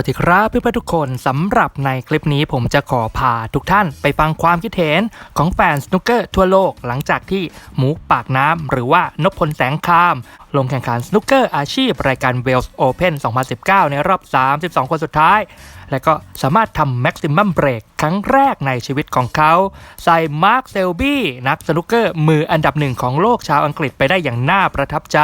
วัสดีครับเพื่อนๆทุกคนสำหรับในคลิปนี้ผมจะขอพาทุกท่านไปฟังความคิดเห็นของแฟนสนุกเกอร์ทั่วโลกหลังจากที่หมูปากน้ำหรือว่านพพลแสงคาม ลงแข่งขันสนุกเกอร์อาชีพ รายการ Wales Open 2019 ในรอบ 32 คนสุดท้าย และก็สามารถทำแม็กซิมัมเบรกครั้งแรกในชีวิตของเขาใส่มาร์คเซลบี้นักสนุกเกอร์มืออันดับหนึ่งของโลกชาวอังกฤษไปได้อย่างน่าประทับใจ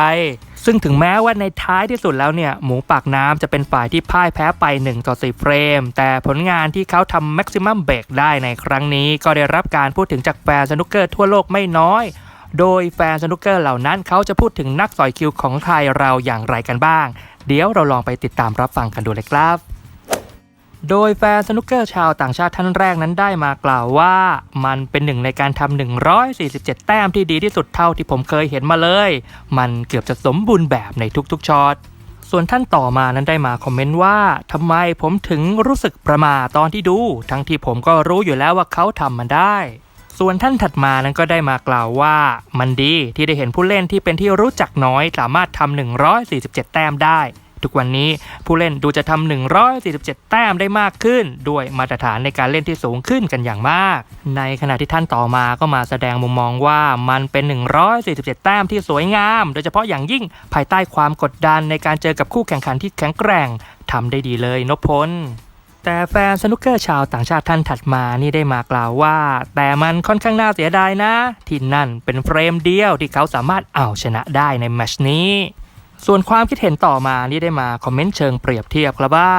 ซึ่งถึงแม้ว่าในท้ายที่สุดแล้วเนี่ย หมูปากน้ำจะเป็นฝ่ายที่พ่ายแพ้ไป 1 ต่อ 4 เฟรม แต่ผลงานที่เขาทำแม็กซิมัมเบรกได้ในครั้งนี้ ก็ได้รับการพูดถึงจากแฟนสนุกเกอร์ทั่วโลกไม่น้อย โดยแฟนสนุกเกอร์เหล่านั้นเขาจะพูดถึงนักสอยคิวของไทยเราอย่างไรกันบ้าง เดี๋ยวเราลองไปติดตามรับฟังกันดูเลยครับ โดยแฟนสนุกเกอร์ชาวต่างชาติท่านแรกนั้นได้มากล่าวว่า มันเป็นหนึ่งในการทำ147 แต้มที่ดีที่สุดเท่าที่ผมเคยเห็นมาเลย มันเกือบจะสมบูรณ์แบบในทุกๆช็อตส่วนท่านต่อมานั้นได้มาคอมเมนต์ว่าทำไมผมถึงรู้สึกประมาตอนที่ดู ทั้งที่ผมก็รู้อยู่แล้วว่าเขาทำมันได้ส่วนท่านถัดมานั้นก็ได้มากล่าวว่า มันดีที่ได้เห็นผู้เล่นที่เป็นที่รู้จักน้อย สามารถทำ147 แต้มได้ ทุกวันนี้ ผู้เล่นดูจะทำ147 แต้มได้มากขึ้น ด้วยมาตรฐานในการเล่นที่สูงขึ้นกันอย่างมาก ในขณะที่ท่านต่อมาก็มาแสดงมุมมองว่ามันเป็น 147 แต้มที่สวยงาม โดยเฉพาะอย่างยิ่งภายใต้ความกดดันในการเจอกับคู่แข่งขันที่แข็งแกร่งทำได้ดีเลยนพพลแต่แฟนสนุกเกอร์ชาวต่างชาติท่านถัดมานี่ได้มากล่าวว่า แต่มันค่อนข้างน่าเสียดายนะ ที่นั่นเป็นเฟรมเดียวที่เขาสามารถเอาชนะได้ในแมชนี้ ส่วนความคิดเห็นต่อมานี่ได้มาคอมเมนต์เชิงเปรียบเทียบครับว่า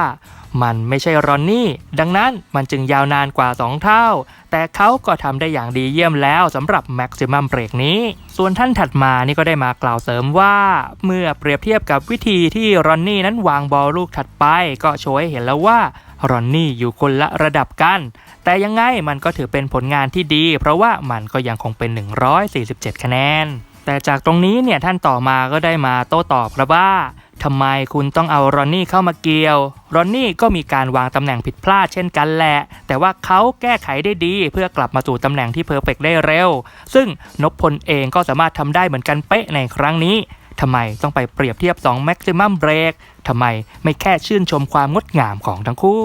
มันไม่ใช่รอนนี่ ดังนั้นมันจึงยาวนานกว่า 2 เท่า แต่เขาก็ทำได้อย่างดีเยี่ยมแล้วสำหรับแม็กซิมัมเบรกนี้ ส่วนท่านถัดมานี่ก็ได้มากล่าวเสริมว่า เมื่อเปรียบเทียบกับวิธีที่รอนนี่นั้นวางบอลลูกถัดไป ก็โชว์ให้เห็นแล้วว่ารอนนี่อยู่คนละระดับกัน แต่ยังไงมันก็ถือเป็นผลงานที่ดี เพราะว่ามันก็ยังคงเป็น 147 คะแนน แต่จากตรงนี้เนี่ยท่านต่อมาก็ได้มาโต้ตอบครับว่าทำไมคุณต้องเอารอนนี่เข้ามาเกี่ยว รอนนี่ก็มีการวางตำแหน่งผิดพลาดเช่นกันแหละ แต่ว่าเขาแก้ไขได้ดี เพื่อกลับมาสู่ตำแหน่งที่เพอร์เฟกได้เร็ว ซึ่งนพพลเองก็สามารถทำได้เหมือนกันเป๊ะในครั้งนี้ทำไมต้องไปเปรียบเทียบ2 Maximum Break ทำไมไม่แค่ชื่นชมความงดงามของทั้งคู่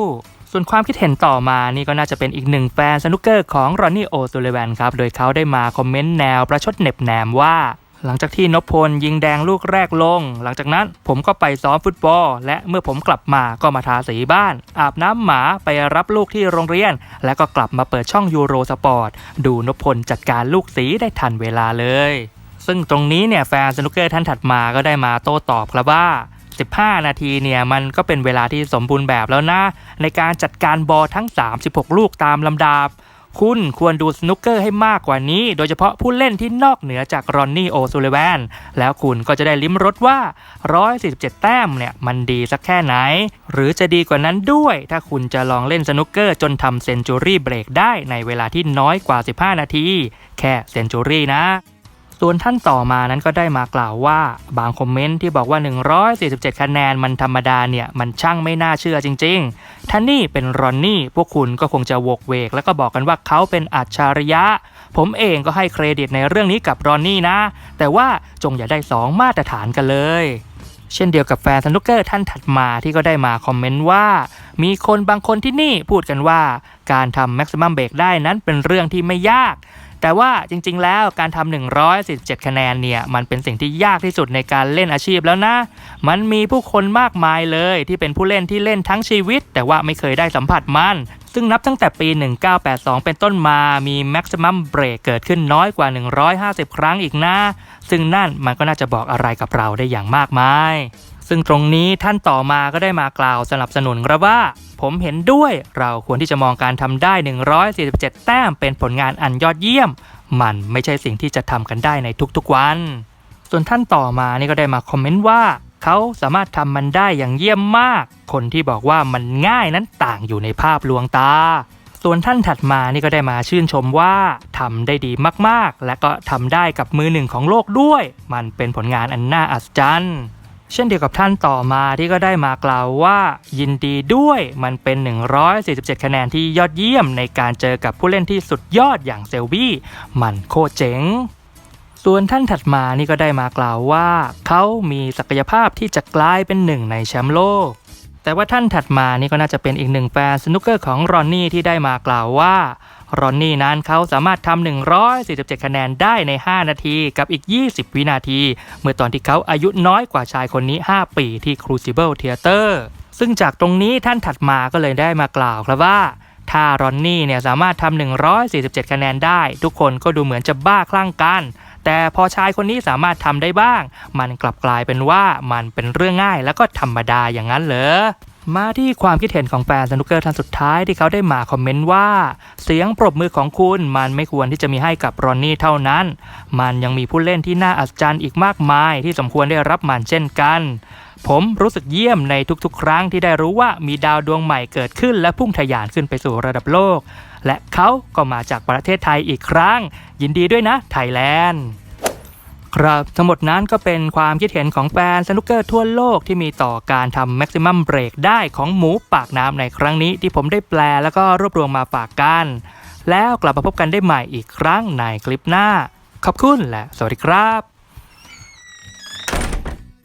ส่วนความคิดเห็นต่อมานี่ก็น่าจะเป็นอีกหนึ่งแฟนสนุกเกอร์ของรอนนี่โอซูเลแวนครับ โดยเขาได้มาคอมเมนต์แนวประชดเหน็บแนมว่า หลังจากที่นพพลยิงแดงลูกแรกลง หลังจากนั้นผมก็ไปซ้อมฟุตบอล และเมื่อผมกลับมาก็มาทาสีบ้าน อาบน้ำหมาไปรับลูกที่โรงเรียน แล้วก็กลับมาเปิดช่องยูโรสปอร์ตดูนพพลจัดการลูกสีได้ทันเวลาเลย ซึ่งตรงนี้เนี่ยแฟนสนุกเกอร์ท่านถัดมาก็ได้มาโต้ตอบครับว่า 15 นาทีเนี่ยมันก็เป็นเวลาที่สมบูรณ์แบบแล้วนะ ในการจัดการบอลทั้ง 36 ลูกตามลำดับ คุณควรดูสนุกเกอร์ให้มากกว่านี้ โดยเฉพาะผู้เล่นที่นอกเหนือจากรอนนี่โอซูเลแวนแล้วคุณก็จะได้ลิ้มรสว่า 147 แต้มเนี่ยมันดีสักแค่ไหน หรือจะดีกว่านั้นด้วย ถ้าคุณจะลองเล่นสนุกเกอร์จนทำเซนจูรี่เบรกได้ในเวลาที่น้อยกว่า 15 นาที แค่เซนจูรี่นะ ส่วนท่านต่อมานั้นก็ได้มากล่าวว่า บางคอมเมนต์ที่บอกว่า 147 คะแนนมันธรรมดาเนี่ย มันช่างไม่น่าเชื่อจริง ๆท่านนี่เป็นรอนนี่ พวกคุณก็คงจะวกเวก แล้วก็บอกกันว่าเขาเป็นอัจฉริยะ ผมเองก็ให้เครดิตในเรื่องนี้กับรอนนี่นะ แต่ว่าจงอย่าได้สองมาตรฐานกันเลยเช่นเดียวกับแฟนสนุกเกอร์ท่านถัดมาที่ก็ได้มาคอมเมนต์ว่า มีคนบางคนที่นี่พูดกันว่า การทำแม็กซิมัมเบรกได้นั้นเป็นเรื่องที่ไม่ยาก แต่ว่าจริงๆ แล้วการทำ147 คะแนนเนี่ยมันเป็นสิ่งที่ยากที่สุดในการเล่นอาชีพแล้วนะ มันมีผู้คนมากมายเลยที่เป็นผู้เล่นที่เล่นทั้งชีวิต แต่ว่าไม่เคยได้สัมผัสมันซึ่งนับตั้งแต่ปี 1982 เป็นต้นมามีแม็กซิมัมเบรกเกิดขึ้นน้อยกว่า 150 ครั้งอีกนะ ซึ่งนั่นมันก็น่าจะบอกอะไรกับเราได้อย่างมากมาย ซึ่งตรงนี้ท่านต่อมาก็ได้มากล่าวสนับสนุนครับว่า ผมเห็นด้วยเราควรที่จะมองการทำได้ 147 แต้มเป็นผลงานอันยอดเยี่ยม มันไม่ใช่สิ่งที่จะทำกันได้ในทุกๆวัน ส่วนท่านต่อมานี่ก็ได้มาคอมเมนต์ว่าเขาสามารถทำมันได้อย่างเยี่ยมมาก คนที่บอกว่ามันง่ายนั้นต่างอยู่ในภาพลวงตา ส่วนท่านถัดมานี่ก็ได้มาชื่นชมว่าทำได้ดีมากๆ และก็ทำได้กับมือหนึ่งของโลกด้วย มันเป็นผลงานอันน่าอัศจรรย์ เช่นเดียวกับท่านต่อมาที่ก็ได้มากล่าวว่า ยินดีด้วยมันเป็น 147 คะแนนที่ยอดเยี่ยมในการเจอกับผู้เล่นที่สุดยอดอย่างเซลบี้มันโคตรเจ๋งส่วนท่านถัดมานี่ก็ได้มากล่าวว่า เขามีศักยภาพที่จะกลายเป็นหนึ่งในแชมป์โลก แต่ว่าท่านถัดมานี่ก็น่าจะเป็นอีกหนึ่งแฟนสนุกเกอร์ของรอนนี่ที่ได้มากล่าวว่ารอนนี่นั้นเขาสามารถทำ147 คะแนนได้ใน 5 นาทีกับอีก 20 วินาที เมื่อตอนที่เขาอายุน้อยกว่าชายคนนี้ 5 ปีที่ Crucible Theater ซึ่งจากตรงนี้ท่านถัดมาก็เลยได้มากล่าวครับว่า ถ้ารอนนี่เนี่ยสามารถทำ147 คะแนนได้ ทุกคนก็ดูเหมือนจะบ้าคลั่งกัน แต่พอชายคนนี้สามารถทำได้บ้าง มันกลับกลายเป็นว่ามันเป็นเรื่องง่ายแล้วก็ธรรมดาอย่างนั้นเหรอมาที่ความคิดเห็นของแฟนสนุกเกอร์ท่านสุดท้ายที่เขาได้มาคอมเมนต์ว่า เสียงปรบมือของคุณมันไม่ควรที่จะมีให้กับรอนนี่เท่านั้น มันยังมีผู้เล่นที่น่าอัศจรรย์อีกมากมายที่สมควรได้รับมันเช่นกัน ผมรู้สึกเยี่ยมในทุกๆ ครั้งที่ได้รู้ว่ามีดาวดวงใหม่เกิดขึ้น และพุ่งทะยานขึ้นไปสู่ระดับโลก และเขาก็มาจากประเทศไทยอีกครั้ง ยินดีด้วยนะไทยแลนด์ครับทั้งหมดนั้นก็เป็นความคิดเห็นของแฟนสนุกเกอร์ทั่วโลกที่มีต่อการทำ Maximum Break ได้ของหมูปากน้ำในครั้งนี้ที่ผมได้แปลแล้วก็รวบรวมมาฝากกัน แล้วกลับมาพบกันได้ใหม่อีกครั้งในคลิปหน้า ขอบคุณและสวัสดีครับ